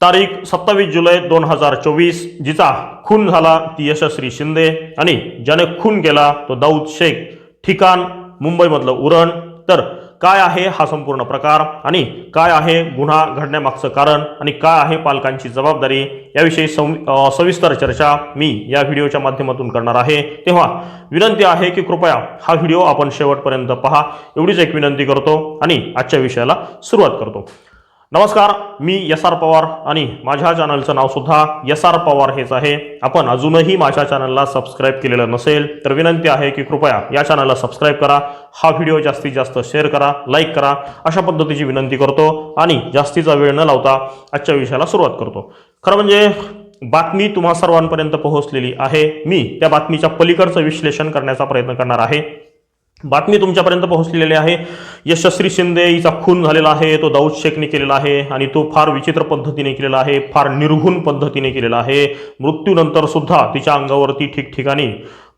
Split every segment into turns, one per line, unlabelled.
तारीख सत्तावीस जुलै दोन हजार चोवीस जिचा खून झाला ती यशस्वी शिंदे आणि ज्याने खून केला तो दाऊद शेख. ठिकाण मुंबईमधलं उरण. तर काय आहे हा संपूर्ण प्रकार आणि काय आहे गुन्हा घडण्यामागचं कारण आणि काय आहे पालकांची जबाबदारी याविषयी सं सविस्तर चर्चा मी या व्हिडिओच्या माध्यमातून करणार आहे. तेव्हा विनंती आहे की कृपया हा व्हिडिओ आपण शेवटपर्यंत पहा. एवढीच एक विनंती करतो आणि आजच्या विषयाला सुरुवात करतो. नमस्कार मी एस आर पवार आणि माझ्या चॅनलचं नावसुद्धा एस आर पवार हेच आहे. आपण अजूनही माझ्या चॅनलला सबस्क्राईब केलेलं नसेल तर विनंती आहे की कृपया या चॅनलला सबस्क्राईब करा हा व्हिडिओ जास्तीत जास्त शेअर करा लाईक करा अशा पद्धतीची विनंती करतो आणि जास्तीचा वेळ न लावता आजच्या विषयाला सुरुवात करतो. खरं म्हणजे बातमी तुम्हा सर्वांपर्यंत पोहोचलेली आहे. मी त्या बातमीच्या पलीकडचं विश्लेषण करण्याचा प्रयत्न करणार आहे. बातमी तुमच्यापर्यंत पोहोचलेली आहे. यशस्वी शिंदे हिचा खून झालेला आहे तो दाऊद शेखने केलेला आहे आणि तो फार विचित्र पद्धतीने केलेला आहे फार निर्घुण पद्धतीने केलेला आहे. मृत्यूनंतर सुद्धा तिच्या अंगावरती ठिकठिकाणी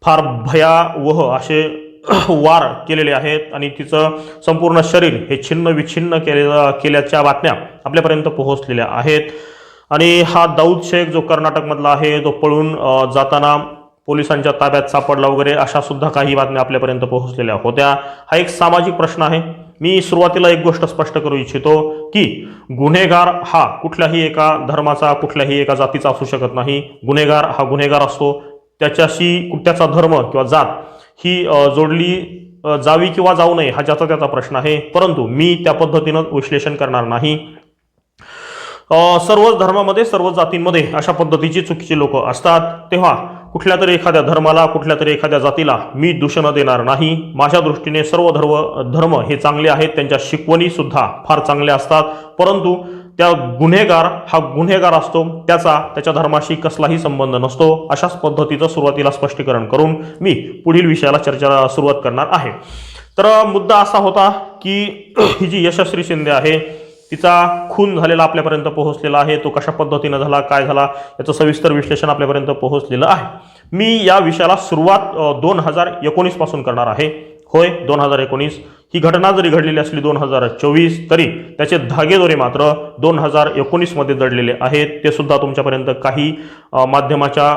फार भयावह असे वार केलेले आहेत आणि तिचं संपूर्ण शरीर हे छिन्न विछिन्न केले केल्याच्या बातम्या आपल्यापर्यंत पोहोचलेल्या आहेत. आणि हा दाऊद शेख जो कर्नाटकमधला आहे तो पळून जाताना पोलिसांच्या ताब्यात सापडला वगैरे अशा सुद्धा काही बातम्या आपल्यापर्यंत पोहोचलेल्या होत्या. हा एक सामाजिक प्रश्न आहे. मी सुरुवातीला एक गोष्ट स्पष्ट करू इच्छितो की गुन्हेगार हा कुठल्याही एका धर्माचा कुठल्याही एका जातीचा असू शकत नाही. गुन्हेगार हा गुन्हेगार असतो. त्याच्याशी त्याचा धर्म किंवा जात ही जोडली जावी किंवा जाऊ नये हा ज्याचा त्याचा प्रश्न आहे. परंतु मी त्या पद्धतीनं विश्लेषण करणार नाही. सर्वच धर्मामध्ये सर्व जातींमध्ये अशा पद्धतीची चुकीची लोक असतात. तेव्हा कुठल्या तरी एखाद्या धर्माला कुठल्या तरी एखाद्या जातीला मी दूषणं देणार नाही. माझ्या दृष्टीने सर्व धर्म धर्म हे चांगले आहेत. त्यांच्या शिकवणीसुद्धा फार चांगल्या असतात. परंतु त्या गुन्हेगार हा गुन्हेगार असतो त्याचा त्याच्या धर्माशी कसलाही संबंध नसतो. अशाच पद्धतीचं सुरुवातीला स्पष्टीकरण करून मी पुढील विषयाला चर्चा सुरुवात करणार आहे. तर मुद्दा असा होता की ही जी यशस्वी शिंदे आहे तिचा खून झालेला आपल्यापर्यंत पोहोचलेला आहे. तो कशा पद्धतीनं झाला काय झाला याचं सविस्तर विश्लेषण आपल्यापर्यंत पोहोचलेलं आहे. मी या विषयाला सुरुवात दोन हजार एकोणीसपासून करणार आहे. होय दोन हजार एकोणीस. ही घटना जरी घडलेली असली दोन हजार चोवीस तरी त्याचे धागेदोरे मात्र दोन हजार एकोणीसमध्ये दडलेले आहेत. ते सुद्धा तुमच्यापर्यंत काही माध्यमाच्या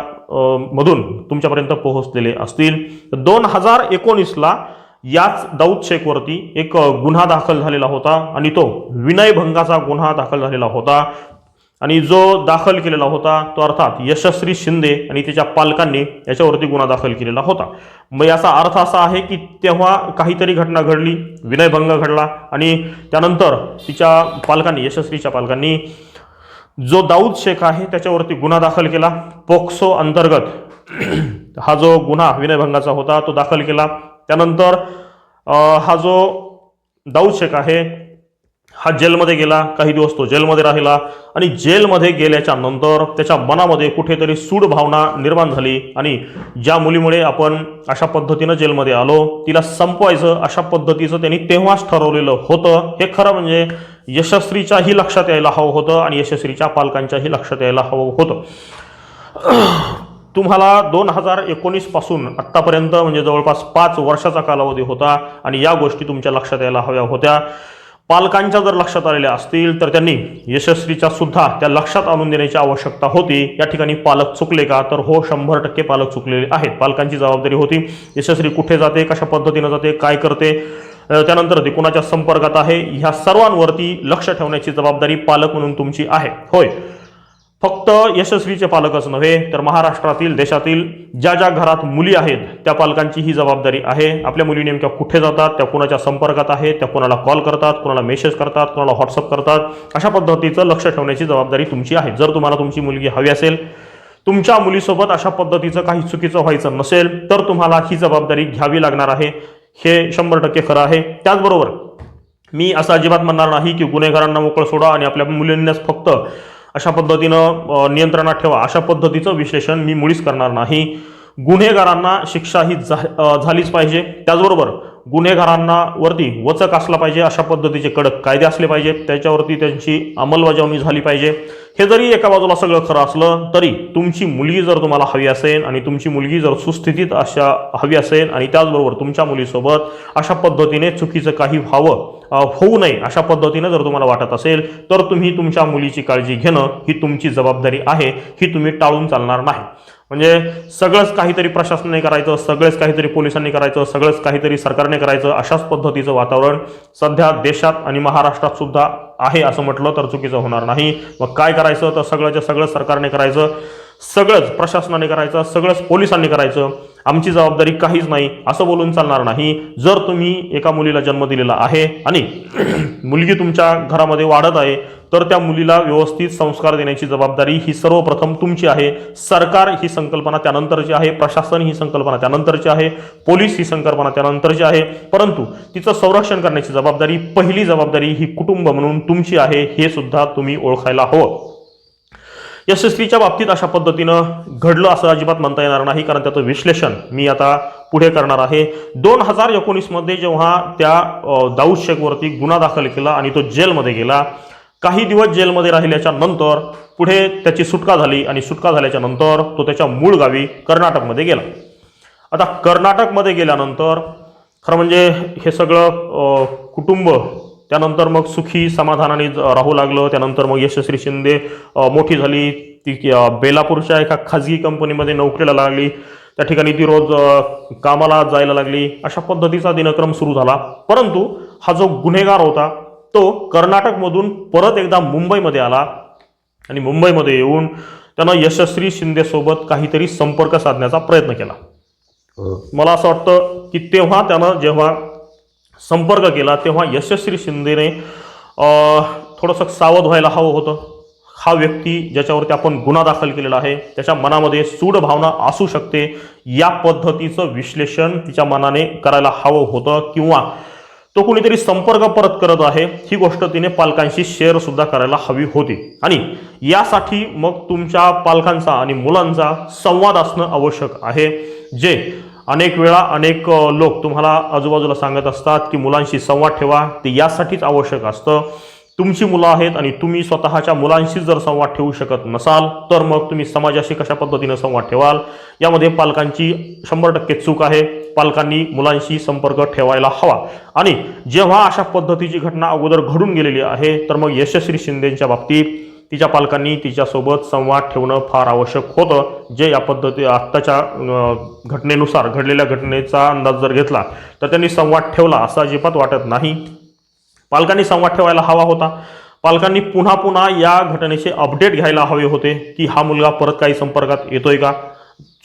मधून तुमच्यापर्यंत पोहोचलेले असतील. दोन हजार एकोणीसला याच दाऊद शेखवरती एक गुन्हा दाखल झालेला होता आणि तो विनयभंगाचा गुन्हा दाखल झालेला होता. आणि जो दाखल केलेला होता तो अर्थात यशस्वी शिंदे आणि तिच्या पालकांनी याच्यावरती गुन्हा दाखल केलेला होता. मग याचा अर्थ असा आहे की तेव्हा काहीतरी घटना घडली विनयभंग घडला आणि त्यानंतर तिच्या पालकांनी यशस्वीच्या पालकांनी जो दाऊद शेख आहे त्याच्यावरती गुन्हा दाखल केला. पोक्सो अंतर्गत हा जो गुन्हा विनयभंगाचा होता तो दाखल केला. त्यानंतर हा जो दाऊद शेख आहे हा जेलमध्ये गेला काही दिवस तो जेलमध्ये राहिला आणि जेलमध्ये गेल्याच्यानंतर त्याच्या मनामध्ये कुठेतरी सूड भावना निर्माण झाली आणि ज्या मुलीमुळे आपण अशा पद्धतीनं जेलमध्ये आलो तिला संपवायचं अशा पद्धतीचं त्यांनी तेव्हाच ठरवलेलं होतं. हे खरं म्हणजे यशस्वीच्याही लक्षात यायला हवं होतं आणि यशस्वीच्या पालकांच्याही लक्षात यायला हवं होतं. तुम्हाला दोन हजार एकोणीसपासून आत्तापर्यंत म्हणजे जवळपास पाच वर्षाचा कालावधी होता आणि या गोष्टी तुमच्या लक्षात यायला हव्या होत्या. पालकांच्या जर लक्षात आलेल्या असतील तर त्यांनी यशस्वीच्या सुद्धा त्या लक्षात आणून देण्याची आवश्यकता होती. या ठिकाणी पालक चुकले का? तर हो शंभर टक्के पालक चुकलेले आहेत. पालकांची जबाबदारी होती. यशस्वी कुठे जाते कशा पद्धतीनं जाते काय करते? त्यानंतर ते कुणाच्या संपर्कात आहे? ह्या सर्वांवरती लक्ष ठेवण्याची जबाबदारी पालक म्हणून तुमची आहे. होय. फक्त यशस्वीचे पालकच नव्हे तर महाराष्ट्रातील देशातील ज्या ज्या घरात मुली आहेत त्या पालकांची ही जबाबदारी आहे. आपल्या मुली नेमक्या कुठे जातात त्या कुणाच्या संपर्कात आहेत त्या कुणाला कॉल करतात कुणाला मेसेज करतात कुणाला व्हॉट्सअप करतात अशा पद्धतीचं लक्ष ठेवण्याची जबाबदारी तुमची आहे. जर तुम्हाला तुमची मुलगी हवी असेल तुमच्या मुलीसोबत अशा पद्धतीचं काही चुकीचं व्हायचं नसेल तर तुम्हाला ही जबाबदारी घ्यावी लागणार आहे. हे शंभर टक्के खरं आहे. त्याचबरोबर मी असं अजिबात म्हणणार नाही की गुन्हेगारांना मोकळं सोडा आणि आपल्या मुलींनाच फक्त अशा पद्धतीनं नियंत्रणात ठेवा. अशा पद्धतीचं विश्लेषण मी मुळीच करणार नाही. गुन्हेगारांना शिक्षा ही झा झालीच पाहिजे. त्याचबरोबर गुन्हेगारांना वरती वचक असला पाहिजे. अशा पद्धतीचे कडक कायदे असले पाहिजेत त्याच्यावरती त्यांची अंमलबजावणी झाली पाहिजे. हे जरी एका बाजूला सगळं खरं असलं तरी तुमची मुलगी जर तुम्हाला हवी असेल आणि तुमची मुलगी जर सुस्थितीत अशा हवी असेल आणि त्याचबरोबर तुमच्या मुलीसोबत अशा पद्धतीने चुकीचं काही व्हावं होऊ नये अशा पद्धतीनं जर तुम्हाला वाटत असेल तर तुम्ही तुमच्या मुलीची काळजी घेणं ही तुमची जबाबदारी आहे ही तुम्ही टाळून चालणार नाही. म्हणजे सगळंच काहीतरी प्रशासनाने करायचं सगळंच काहीतरी पोलिसांनी करायचं सगळंच काहीतरी सरकारने करायचं अशाच पद्धतीचं वातावरण सध्या देशात आणि महाराष्ट्रात सुद्धा आहे असं म्हटलं तर चुकीचं होणार नाही. मग काय करायचं? तर सगळंच्या सगळं सरकारने करायचं सगळंच प्रशासनाने करायचं सगळंच पोलिसांनी करायचं. आमची जबाबदारी काहीच नाही असं बोलून चालणार नाही. जर तुम्ही एका मुलीला जन्म दिलेला आहे आणि मुलगी तुमच्या घरामध्ये वाढत आहे तर त्या मुलीला व्यवस्थित संस्कार देण्याची जबाबदारी ही सर्वप्रथम तुमची आहे. सरकार ही संकल्पना त्यानंतरची आहे प्रशासन ही संकल्पना त्यानंतरची आहे पोलीस ही संकल्पना त्यानंतरची आहे. परंतु तिचं संरक्षण करण्याची जबाबदारी पहिली जबाबदारी ही कुटुंब म्हणून तुमची आहे हे सुद्धा तुम्ही ओळखायला हवं. यशस्वीच्या बाबतीत अशा पद्धतीनं घडलं असं अजिबात म्हणता येणार नाही कारण त्याचं विश्लेषण मी आता पुढे करणार आहे. दोन हजार एकोणीसमध्ये जेव्हा त्या दाऊद शेखवरती गुन्हा दाखल केला आणि तो जेलमध्ये गेला काही दिवस जेलमध्ये राहिल्याच्या नंतर पुढे त्याची सुटका झाली आणि सुटका झाल्याच्यानंतर तो त्याच्या मूळ गावी कर्नाटकमध्ये गेला. आता कर्नाटकमध्ये गेल्यानंतर खरं म्हणजे हे सगळं कुटुंब त्यानंतर मग सुखी समाधानाने राहू लागलं. त्यानंतर मग यशस्वी शिंदे मोठी झाली. ती बेलापूरच्या एका खाजगी कंपनीमध्ये नोकरीला लागली. त्या ठिकाणी ती रोज कामाला जायला लागली. अशा पद्धतीचा दिनक्रम सुरू झाला. परंतु हा जो गुन्हेगार होता तो कर्नाटकमधून परत एकदा मुंबईमध्ये आला आणि मुंबईमध्ये येऊन त्यानं यशस्वी शिंदेसोबत काहीतरी संपर्क साधण्याचा प्रयत्न केला. मला असं वाटतं की तेव्हा त्यानं जेव्हा संपर्क केला तेव्हा यशस्वी शिंदेने थोडंसं सावध व्हायला हवं होतं. हा व्यक्ती ज्याच्यावरती आपण गुन्हा दाखल केलेला आहे त्याच्या मनामध्ये सूड भावना असू शकते. या पद्धतीचं विश्लेषण तिच्या मनाने करायला हवं होतं किंवा तो कुणीतरी संपर्क परत करत आहे ही गोष्ट तिने पालकांशी शेअर सुद्धा करायला हवी होती. आणि यासाठी मग तुमच्या पालकांचा आणि मुलांचा संवाद असणं आवश्यक आहे जे अनेक वेळा अनेक लोक तुम्हाला आजूबाजूला सांगत असतात की मुलांशी संवाद ठेवा ते यासाठीच आवश्यक असतं. तुमची मुलं आहेत आणि तुम्ही स्वतःच्या मुलांशी जर संवाद ठेवू शकत नसाल तर मग तुम्ही समाजाशी कशा पद्धतीनं संवाद ठेवाल? यामध्ये पालकांची शंभर टक्के चूक आहे. पालकांनी मुलांशी संपर्क ठेवायला हवा. आणि जेव्हा अशा पद्धतीची घटना अगोदर घडून गेलेली आहे तर मग यशस्वी शिंदेच्या बाबतीत तिच्या पालकांनी तिच्यासोबत संवाद ठेवणं फार आवश्यक होतं. जे या पद्धती आत्ताच्या घटनेनुसार घडलेल्या घटनेचा अंदाज जर घेतला तर त्यांनी संवाद ठेवला असं अजिबात वाटत नाही. पालकांनी संवाद ठेवायला हवा होता. पालकांनी पुन्हा पुन्हा या घटनेचे अपडेट घ्यायला हवे होते की हा मुलगा परत काही संपर्कात येतोय का?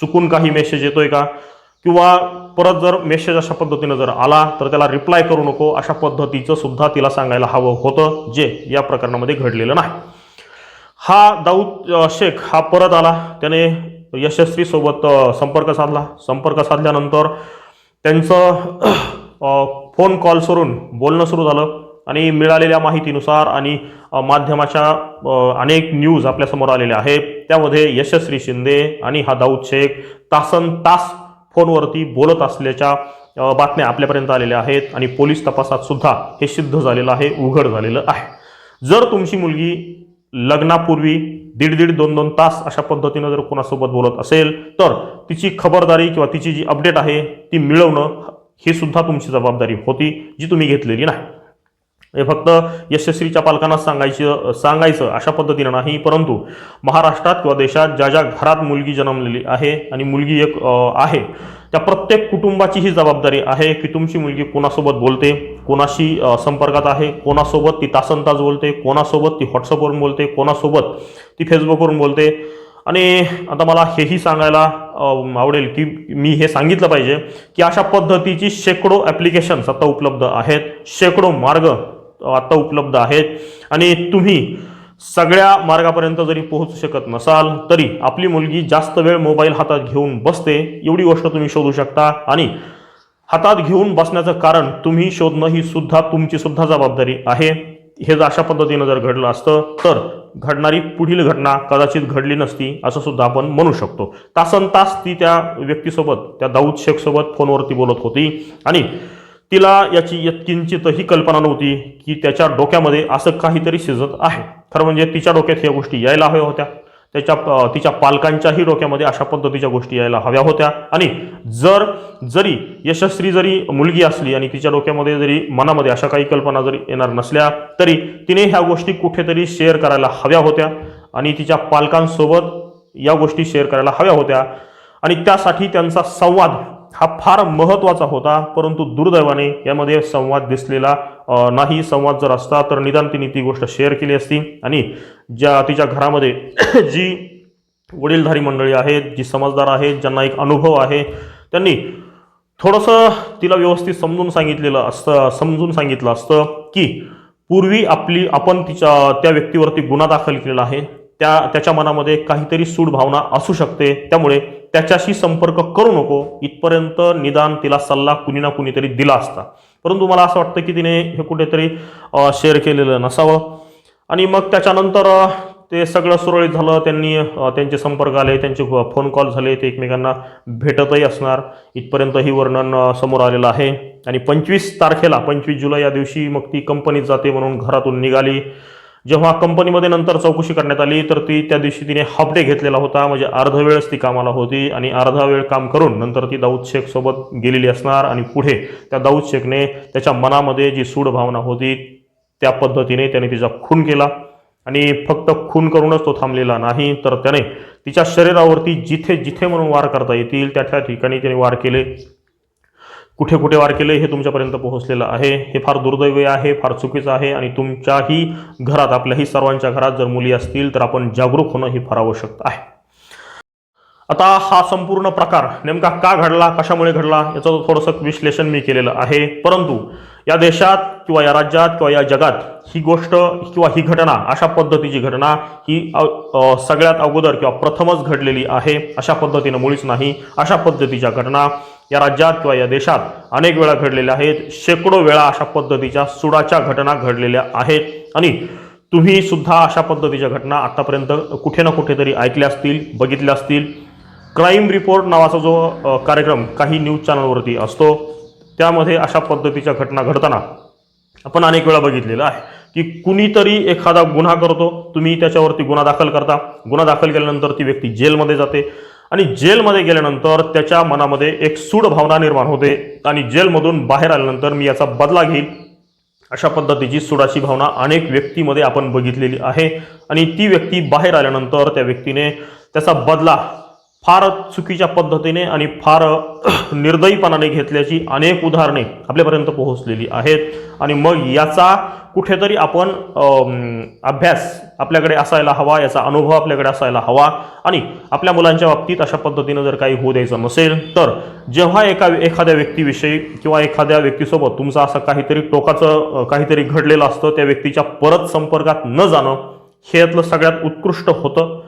चुकून काही मेसेज येतोय का? किंवा परत जर मेसेज अशा पद्धतीनं जर आला तर त्याला रिप्लाय करू नको अशा पद्धतीचं सुद्धा तिला सांगायला हवं होतं जे या प्रकरणामध्ये घडलेलं नाही. हा दाऊद शेख हा परत आला. त्याने यशस्वीसोबत संपर्क साधला. संपर्क साधल्यानंतर त्यांचं फोन कॉल करून बोलणं सुरू झालं आणि मिळालेल्या माहितीनुसार आणि माध्यमाच्या अनेक न्यूज आपल्यासमोर आलेल्या आहेत. त्यामध्ये यशस्वी शिंदे आणि हा दाऊद शेख तासन तास फोनवरती बोलत असल्याच्या बातम्या आपल्यापर्यंत आलेल्या आहेत आणि पोलीस तपासात सुद्धा हे सिद्ध झालेलं आहे उघड झालेलं आहे. जर तुमची मुलगी लग्नापूर्वी दीड दीड दोन दोन तास अशा पद्धतीनं जर कोणासोबत बोलत असेल तर तिची खबरदारी किंवा तिची जी अपडेट आहे ती मिळवणं ही सुद्धा तुमची जबाबदारी होती जी तुम्ही घेतलेली नाही. हे फक्त यशस्वीच्या पालकांना सांगायचं सांगायचं अशा पद्धतीनं नाही परंतु महाराष्ट्रात किंवा देशात ज्या ज्या घरात मुलगी जन्मलेली आहे आणि मुलगी एक आहे त्या प्रत्येक कुटुंबाची ही जबाबदारी आहे की तुमची मुलगी कोणासोबत बोलते कोणाशी संपर्कात आहे कोणासोबत ती तासन तास बोलते कोणासोबत ती व्हॉट्सअपवरून बोलते कोणासोबत ती फेसबुकवरून बोलते. आणि आता मला हेही सांगायला आवडेल की मी हे सांगितलं पाहिजे की अशा पद्धतीची शेकडो ॲप्लिकेशन्स आता उपलब्ध आहेत शेकडो मार्ग आत्ता उपलब्ध आहेत. आणि तुम्ही सगळ्या मार्गापर्यंत जरी पोहोचू शकत नसाल तरी आपली मुलगी जास्त वेळ मोबाईल हातात घेऊन बसते एवढी गोष्ट तुम्ही शोधू शकता. आणि हातात घेऊन बसण्याचं कारण तुम्ही शोधणं ही सुद्धा तुमची सुद्धा जबाबदारी आहे. हे जर अशा पद्धतीनं जर घडलं असतं तर घडणारी पुढील घटना कदाचित घडली नसती असं सुद्धा आपण म्हणू शकतो. तासन तास ती त्या व्यक्तीसोबत त्या दाऊद शेखसोबत फोनवरती बोलत होती. आणि तिला याची यत्किंचितही कल्पना नव्हती की त्याच्या डोक्यामध्ये असं काहीतरी शिजत आहे. खरं म्हणजे तिच्या डोक्यात ह्या गोष्टी यायला हव्या होत्या. त्याच्या तिच्या पालकांच्याही डोक्यामध्ये अशा पद्धतीच्या गोष्टी यायला हव्या होत्या. आणि जर जरी यशस्वी जरी मुलगी असली आणि तिच्या डोक्यामध्ये जरी मनामध्ये अशा काही कल्पना जरी येणार नसल्या तरी तिने ह्या गोष्टी कुठेतरी शेअर करायला हव्या होत्या. आणि तिच्या पालकांसोबत या गोष्टी शेअर करायला हव्या होत्या. आणि त्यासाठी त्यांचा संवाद हा फार महत्त्वाचा होता परंतु दुर्दैवाने यामध्ये संवाद दिसलेला नाही. संवाद जर असता तर निदान तिने ती गोष्ट शेअर केली असती. आणि ज्या तिच्या घरामध्ये जी वडीलधारी मंडळी आहेत जी समजदार आहेत ज्यांना एक अनुभव आहे त्यांनी थोडंसं तिला व्यवस्थित समजून सांगितलेलं असतं समजून सांगितलं असतं की पूर्वी आपली आपण तिच्या त्या व्यक्तीवरती गुन्हा दाखल केलेला आहे. त्या त्याच्या मनामध्ये काहीतरी सूड भावना असू शकते. त्यामुळे त्याच्याशी संपर्क करू नको. इथपर्यंत निदान तिला सल्ला कुणी ना कुणीतरी दिला असता. परंतु मला असं वाटतं की तिने हे कुठेतरी शेअर केलेलं नसावं. आणि मग त्याच्यानंतर ते सगळं सुरळीत झालं. त्यांनी त्यांचे संपर्क आले त्यांचे फोन कॉल झाले. ते एकमेकांना भेटतही असणार. इथपर्यंत ही वर्णन समोर आलेलं आहे. आणि पंचवीस तारखेला पंचवीस जुलै या दिवशी मग ती कंपनीत जाते म्हणून घरातून निघाली. जेव्हा कंपनीमध्ये नंतर चौकशी करण्यात आली तर ती त्या दिवशी तिने हाफ डे घेतलेला होता. म्हणजे अर्धा वेळच ती कामाला होती आणि अर्धा वेळ काम करून नंतर ती दाऊद शेखसोबत गेलेली असणार आणि पुढे त्या दाऊद शेखने त्याच्या मनामध्ये जी सूड भावना होती त्या पद्धतीने त्याने तिचा खून केला. आणि फक्त खून करूनच तो थांबलेला नाही तर त्याने तिच्या शरीरावरती जिथे जिथे म्हणून वार करता येतील त्या त्या ठिकाणी त्याने वार केले. कुठे कुठे वार केले हे तुमच्यापर्यंत पोहोचलेलं आहे. हे फार दुर्दैवी आहे फार चुकीचं आहे आणि तुमच्याही घरात आपल्याही सर्वांच्या घरात जर मुली असतील तर आपण जागरूक होणं ही फार आवश्यक आहे. आता हा संपूर्ण प्रकार नेमका का घडला कशामुळे घडला याचं थोडंसं विश्लेषण मी केलेलं आहे. परंतु या देशात किंवा या राज्यात किंवा या जगात ही गोष्ट किंवा ही घटना अशा पद्धतीची घटना ही सगळ्यात अगोदर किंवा प्रथमच घडलेली आहे. अशा पद्धतीनं मुळीच नाही. अशा पद्धतीच्या घटना या राज्यात किंवा या देशात अनेक वेळा घडलेल्या आहेत. शेकडो वेळा अशा पद्धतीच्या सुडाच्या घटना घडलेल्या आहेत. आणि तुम्ही सुद्धा अशा पद्धतीच्या घटना आतापर्यंत कुठे ना कुठेतरी ऐकल्या असतील बघितल्या असतील. क्राईम रिपोर्ट नावाचा जो कार्यक्रम काही न्यूज चॅनलवरती असतो त्यामध्ये अशा पद्धतीच्या घटना घडताना आपण अनेक वेळा बघितलेलं आहे की कुणीतरी एखादा गुन्हा करतो तुम्ही त्याच्यावरती गुन्हा दाखल करता. गुन्हा दाखल केल्यानंतर ती व्यक्ती जेलमध्ये जाते. आणि जेलमध्ये गेल्यानंतर त्याच्या मनामध्ये एक सूड भावना निर्माण होते. आणि जेलमधून बाहेर आल्यानंतर मी याचा बदला घेईल अशा पद्धतीची सुडाची भावना अनेक व्यक्तीमध्ये आपण बघितलेली आहे. आणि ती व्यक्ती बाहेर आल्यानंतर त्या व्यक्तीने त्याचा बदला फार चुकीच्या पद्धतीने आणि फार निर्दयीपणाने घेतल्याची अनेक उदाहरणे आपल्यापर्यंत पोहोचलेली आहेत. आणि मग याचा कुठेतरी आपण अभ्यास आपल्याकडे असायला हवा याचा अनुभव आपल्याकडे असायला हवा. आणि आपल्या मुलांच्या बाबतीत अशा पद्धतीनं जर काही होऊ द्यायचं नसेल तर जेव्हा एका एखाद्या व्यक्तीविषयी किंवा एखाद्या व्यक्तीसोबत तुमचा असं काहीतरी टोकाचं काहीतरी घडलेलं असतं त्या व्यक्तीच्या परत संपर्कात न जाणं हे यातलं सगळ्यात उत्कृष्ट होतं.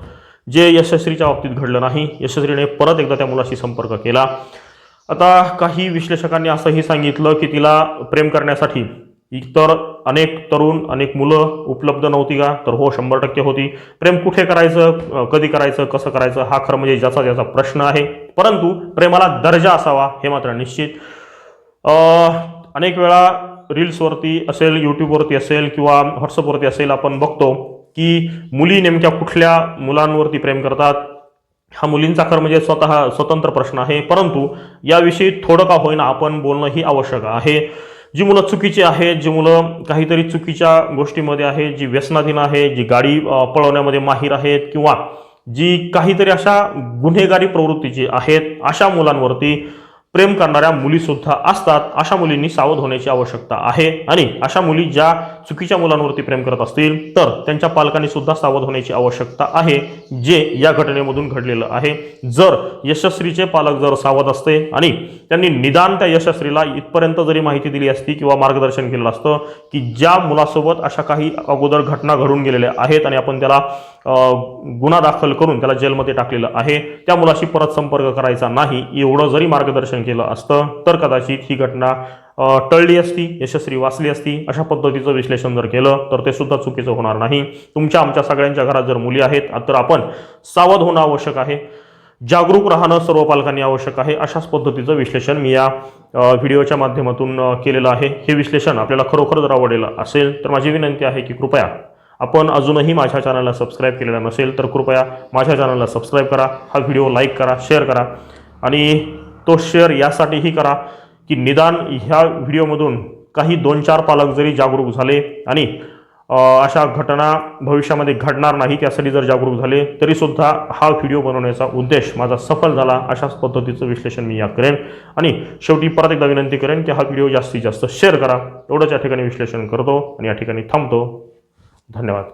जे यशस्वीच्या बाबतीत घडलं नाही यशस्वीने परत एकदा त्या मुलाशी संपर्क केला. आता काही विश्लेषकांनी असंही सांगितलं की तिला प्रेम करण्यासाठी इतर अनेक तरुण अनेक मुलं उपलब्ध नव्हती का? तर हो शंभर टक्के होती. प्रेम कुठे करायचं कधी करायचं कसं करायचं हा खरं म्हणजे ज्याचा ज्याचा प्रश्न आहे. परंतु प्रेमाला दर्जा असावा हे मात्र निश्चित. अनेक वेळा रील्सवरती असेल यूट्यूबवरती असेल किंवा व्हॉट्सअपवरती असेल आपण बघतो की मुली नेमक्या कुठल्या मुलांवरती प्रेम करतात? हा मुलींचा खरं म्हणजे स्वतः स्वतंत्र प्रश्न आहे. परंतु याविषयी थोडं का होईना आपण बोलणं ही आवश्यक आहे. जी मुलं चुकीची आहेत जी मुलं काहीतरी चुकीच्या गोष्टीमध्ये आहेत जी व्यसनाधीन आहे जी गाडी पळवण्यामध्ये माहीर आहेत किंवा जी काहीतरी अशा गुन्हेगारी प्रवृत्तीची आहेत अशा मुलांवरती प्रेम करणाऱ्या मुलीसुद्धा असतात. अशा मुलींनी सावध होण्याची आवश्यकता आहे. आणि अशा मुली ज्या चुकीच्या मुलांवरती प्रेम करत असतील तर त्यांच्या पालकांनी सुद्धा सावध होण्याची आवश्यकता आहे जे या घटनेमधून घडलेलं आहे. जर यशस्वीचे पालक जर सावध असते आणि त्यांनी निदान त्या यशस्वीला इथपर्यंत जरी माहिती दिली असती किंवा मार्गदर्शन केलं असतं की ज्या मुलासोबत अशा काही अगोदर घटना घडून गेलेल्या आहेत आणि आपण त्याला गुन्हा दाखल करून त्याला जेलमध्ये टाकलेलं आहे त्या मुलाशी परत संपर्क करायचा नाही एवढं जरी मार्गदर्शन केलं असतं. तर कदाचित ही घटना टळली असती यशस्वी वाचली असती अशा पद्धतीचं विश्लेषण जर केलं तर ते सुद्धा चुकीचं होणार नाही. तुमच्या आमच्या सगळ्यांच्या घरात जर मुली आहेत तर आपण सावध होणं आवश्यक आहे. जागरूक राहणं सर्व पालकांनी आवश्यक आहे. अशाच पद्धतीचं विश्लेषण मी या व्हिडिओच्या माध्यमातून केलेलं आहे. हे विश्लेषण आपल्याला खरोखर जर आवडलेलं असेल तर माझी विनंती आहे की कृपया आपण अजूनही माझ्या चॅनलला सबस्क्राईब केलेला नसेल तर कृपया माझ्या चॅनलला सबस्क्राईब करा हा व्हिडिओ लाईक करा शेअर करा आणि तो शेअर यासाठीही करा की निदान ह्या व्हिडिओमधून काही दोन चार पालक जरी जागरूक झाले आणि अशा घटना भविष्यामध्ये घडणार नाही त्यासाठी जर जागरूक झाले तरीसुद्धा हा व्हिडिओ बनवण्याचा उद्देश माझा सफल झाला अशाच पद्धतीचं विश्लेषण मी या करेन. आणि शेवटी परत एकदा विनंती करेन की हा व्हिडिओ जास्तीत जास्त शेअर करा. एवढंच या ठिकाणी विश्लेषण करतो आणि या ठिकाणी थांबतो. धन्यवाद.